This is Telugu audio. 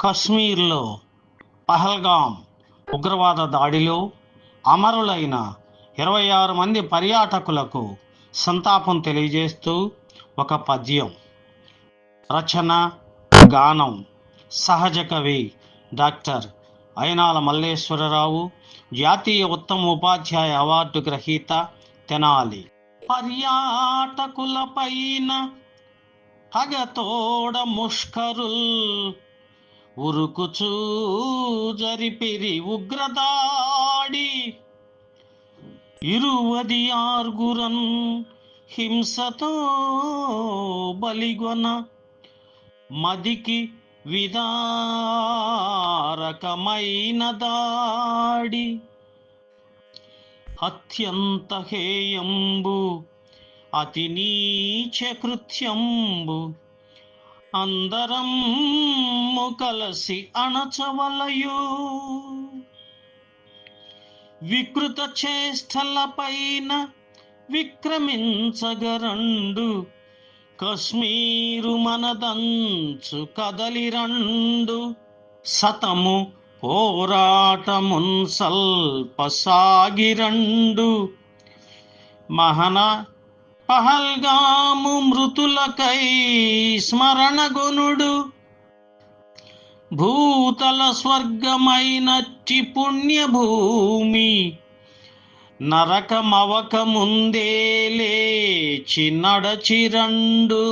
కశ్మీర్లో పహల్గాం ఉగ్రవాద దాడిలో అమరులైన ఇరవై ఆరు మంది పర్యాటకులకు సంతాపం తెలియజేస్తూ ఒక పద్యం. రచన గానం సహజ కవి డాక్టర్ అయినాల మల్లేశ్వరరావు జాతీయ ఉత్తమ ఉపాధ్యాయ అవార్డు గ్రహీత తెనాలి. పర్యాటకులపైన పగతోడ ముష్కరుల్ ఉరుకుచూ జరిపిరి ఉగ్రదాడి ఇరువది ఆర్గురన్ హింసతో బలిగొన మదికి విదారకమైన దాడి. అత్యంత హేయంబు అతి నీచ కృత్యంబు అందరం కలసి అణచవలయు. వికృత చేష్టలపైన విక్రమించగరండు. కశ్మీరు మనదంచు కదలిరండు. సతము పోరాటమున్ సల్పసాగిరండు. మహన పహల్గాము మృతులకై స్మరణగొనుడు. భూతల స్వర్గమైన పుణ్యభూమి నరకమవక ముందే లేచి నడచిరండు.